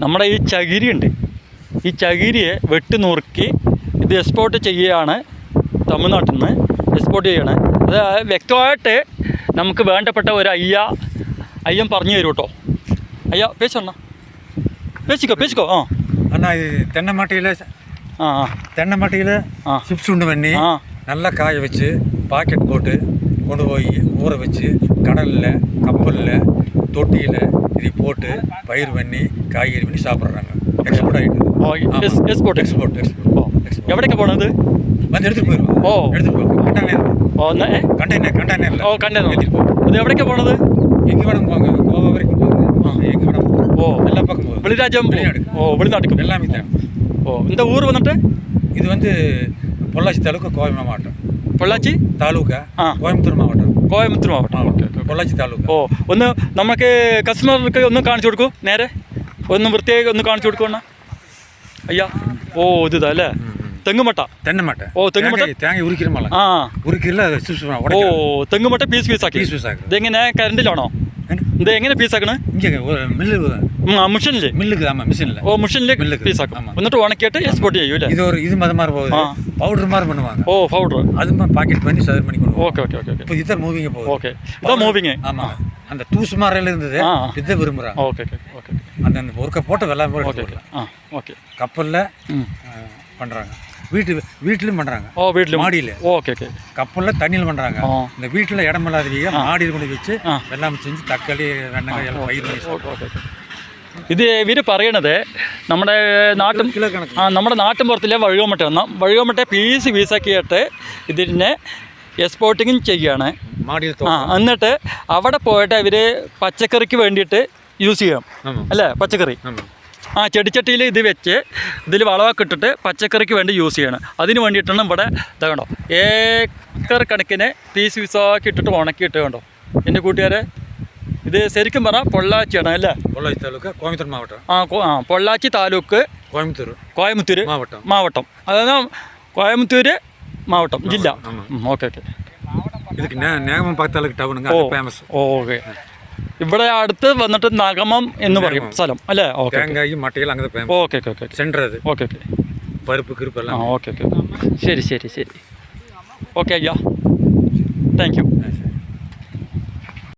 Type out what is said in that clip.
നമ്മുടെ ഈ ചകിരി ഉണ്ട്. ഈ ചകിരിയെ വെട്ടി നുറുക്കി ഇത് എക്സ്പോർട്ട് ചെയ്യുകയാണ് തമിഴ്നാട്ടിൽ നിന്ന് എക്സ്പോർട്ട് ചെയ്യണേ അത് വ്യക്തമായിട്ട് നമുക്ക് വേണ്ടപ്പെട്ട ഒരു അയ്യ അയ്യൻ പറഞ്ഞു തരും കേട്ടോ അയ്യ പേശണ്ണ പേശിക്കോ പേശിക്കോ? ആ. അണ്ണാ ഇത് തെന്നമട്ടിയിൽ ആ തെന്നമട്ടിയിൽ ചിപ്സ് ഉണ്ട് പണി നല്ല കായ വെച്ച് പാക്കറ്റ് പോട്ട് கொண்டு போய் ஊற வச்சு கடலில் கப்பலில் தொட்டியில் இது போட்டு பயிர் பண்ணி காய்கறி பண்ணி சாப்பிட்றாங்க. எக்ஸ்போர்ட் ஆகிட்டு எக்ஸ்போர்ட் எக்ஸ்போர்ட் எக்ஸ்போர்ட் எவ்வளோக்கு போனது? வந்து எடுத்துகிட்டு போயிடுவோம் ஓ. எடுத்துட்டு போயிடுவோம் கண்டெய்னர் ஓ கண்டெய்னர் கண்டெய்னர் ஓ கண்டெய்னர் எடுத்துகிட்டு போவோம். அது எவ்வளோக்கு போனது? எங்கே வேணும் போங்க கோவா வரைக்கும் போகும் எங்கே வேணும் ஓ. எல்லா பக்கம் போகும் வெளிராஜம் ஓ வெளிநாட்டுக்கு. எல்லாமே தான். ஓ இந்த ஊர் வந்துட்டு? இது வந்து பொள்ளாச்சி தாலுக்கு கோவை மாவட்டம். പൊള്ളാച്ചി? താലൂക്ക്? ആ. കോയമ്പത്തൂർ മാവട്ടം. കോയമ്പത്തൂർ മാവട്ടം. ഓക്കെ പൊള്ളാച്ചി താലൂക്ക്. ഓ ഒന്ന് നമുക്ക് കസ്റ്റമർക്ക് ഒന്ന് കാണിച്ചു കൊടുക്കൂ. നേരെ. ഒന്ന് വൃത്തിയായി ഒന്ന് കാണിച്ചു കൊടുക്കണ അയ്യാ. ഓ ഇതാ അല്ലേ? തെങ്ങുമട്ട. തെങ്ങുമട്ട. ഓ തെങ്ങുമട്ട. തേങ്ങ ഉരുക്കിരുമല്ല ആ. ഉരുക്കില്ല ഓ തെങ്ങുമട്ട പീസ് പീസാക്കി പീസ് പീസാക്കി ഇതെങ്ങനെ? കറണ്ടിലാണോ ഇത് എങ്ങനെ പീസാക്കണേ മില്ല് மிஷின்ல மில்லுக்கு ஆமா மிஷின்ல ஓ மிஷின்ல மில்லுக்கு பீஸ் ஆகும் வந்துட்டு உனக்கேட்டு எக்ஸ்போர்ட் செய்யும் இல்லை இது ஒரு இது மத மாதிரி போகுது பவுடர் மாதிரி பண்ணுவாங்க ஓ பவுடர் அது மாதிரி பாக்கெட் பண்ணி சதர் பண்ணி கொடுவோம் ஓகே ஓகே ஓகே இப்போ இதான் மூவிங்க போகுது ஓகே இதான் மூவிங்க ஆமா அந்த தூசு மாதிரில இருந்தது இதை விரும்புறாங்க ஓகே ஓகே ஓகே அந்த அந்த ஒருக்க போட்டு வெள்ளாமை ஓகே ஓகே கப்பலில் பண்ணுறாங்க வீட்டு வீட்டிலும் பண்ணுறாங்க ஓ வீட்டில் மாடியில ஓகே ஓகே கப்பலில் தண்ணியில் பண்ணுறாங்க இந்த வீட்டில் இடமில்லாதீங்க மாடியில் கொண்டு வச்சு வெள்ளாமை செஞ்சு தக்காளி வெண்ணங்காய் எல்லாம் பயிர் ஓகே ஓகே ഇത് ഇവർ പറയണത് നമ്മുടെ നാട്ടും ആ നമ്മുടെ നാട്ടുമ്പുറത്തിലെ വഴുകമട്ട എന്ന വഴുകമട്ടെ പീസ് പീസാക്കിയിട്ട് ഇതിനെ എക്സ്പോർട്ടിങ്ങും ചെയ്യുകയാണ് ആ എന്നിട്ട് അവിടെ പോയിട്ട് ഇവർ പച്ചക്കറിക്ക് വേണ്ടിയിട്ട് യൂസ് ചെയ്യാം അല്ലേ? പച്ചക്കറി. ആ ചെടിച്ചട്ടിയിൽ ഇത് വെച്ച് ഇതിൽ വളമൊക്കെ ഇട്ടിട്ട് പച്ചക്കറിക്ക് വേണ്ടി യൂസ് ചെയ്യണം. അതിന് വേണ്ടിയിട്ടാണ് ഇവിടെ ഇതാകണ്ടോ ഏക്കർ കണക്കിന് പീസ് പീസാക്കി ഇട്ടിട്ട് ഉണക്കി വേണ്ടോ കണ്ടോ. എന്റെ കൂട്ടുകാരെ ഇത് ശരിക്കും പറ പൊള്ളാച്ചിയാണ് അല്ലേ? പൊള്ളാച്ചി താലൂക്ക് കോയമ്പത്തൂർ മാവട്ടം. ആ ആ പൊള്ളാച്ചി താലൂക്ക് കോയമ്പത്തൂർ. കോയമ്പത്തൂർ മാവട്ടം. മാവട്ടം. അതായത് കോയമ്പത്തൂർ മാവട്ടം ജില്ല. Okay okay. ഇതൊക്കെ Nemam taluk town famous okay. ഇവിടെ അടുത്ത് വന്നിട്ട് നഗമം എന്ന് പറയും സ്ഥലം അല്ലേ? ഓക്കെ മട്ടയിൽ അങ്ങനത്തെ ഓക്കെ ഓക്കെ ഓക്കെ. സെന്റർ അത്. Okay okay. പരുപ്പ് കിരുപ്പ് എല്ലാം. ഓക്കെ ഓക്കെ ശരി ശരി ശരി. ഓക്കെ അയ്യാ. Thank you